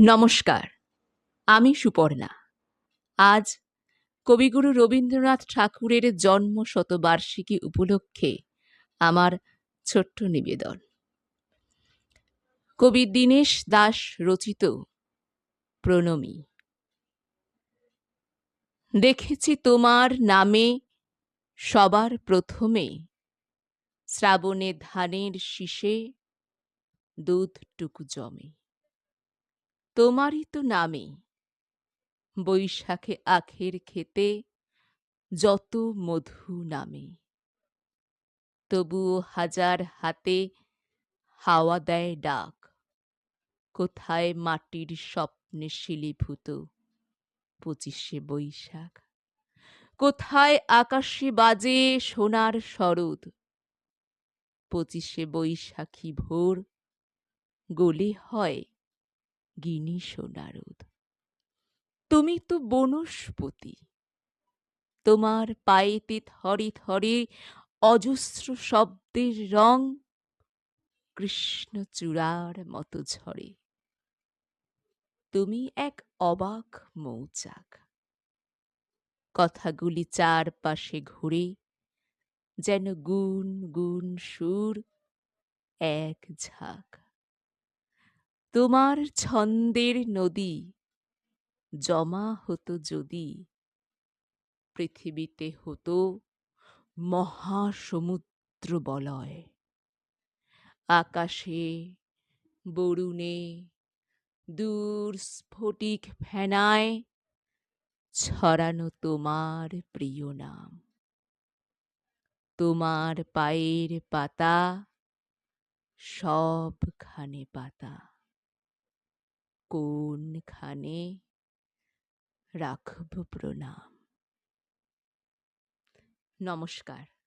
নমস্কার, আমি সুপর্ণা। আজ কবিগুরু রবীন্দ্রনাথ ঠাকুরের জন্ম শতবার্ষিকী উপলক্ষে আমার ছোট্ট নিবেদন। কবি দীনেশ দাস রচিত প্রণমী। দেখেছি তোমার নামে সবার প্রথমে শ্রাবণে ধানের শীষে দুধটুকু জমে। তোমারই তো নামে বৈশাখে আখের খেতে যত মধু নামে। তবুও হাজার হাতে হাওয়া দেয় ডাক। কোথায় মাটির স্বপ্নে শিলিভূত পঁচিশে বৈশাখ? কোথায় আকাশে বাজে সোনার সরদ পঁচিশে বৈশাখী ভোর গলে হয় গিনি সোনারদ তুমি তো বনস্পতি। তোমার পায়েতে থরে থরে অজস্র শব্দের রং কৃষ্ণচূড়ার মতো ঝরে। তুমি এক অবাক মৌচাক। কথাগুলি চারপাশে ঘুরে যেন গুন গুন সুর এক ঝাঁক। তোমার ছন্দের নদী জমা হতো যদি, পৃথিবীতে হতো মহাসমুদ্র বলয়। আকাশে, বরুণে, দূর স্ফটিক ফেনায় ছড়ানো তোমার প্রিয় নাম। তোমার পায়ের পাতা সবখানে পাতা। কোনখানে রাখব প্রণাম? নমস্কার।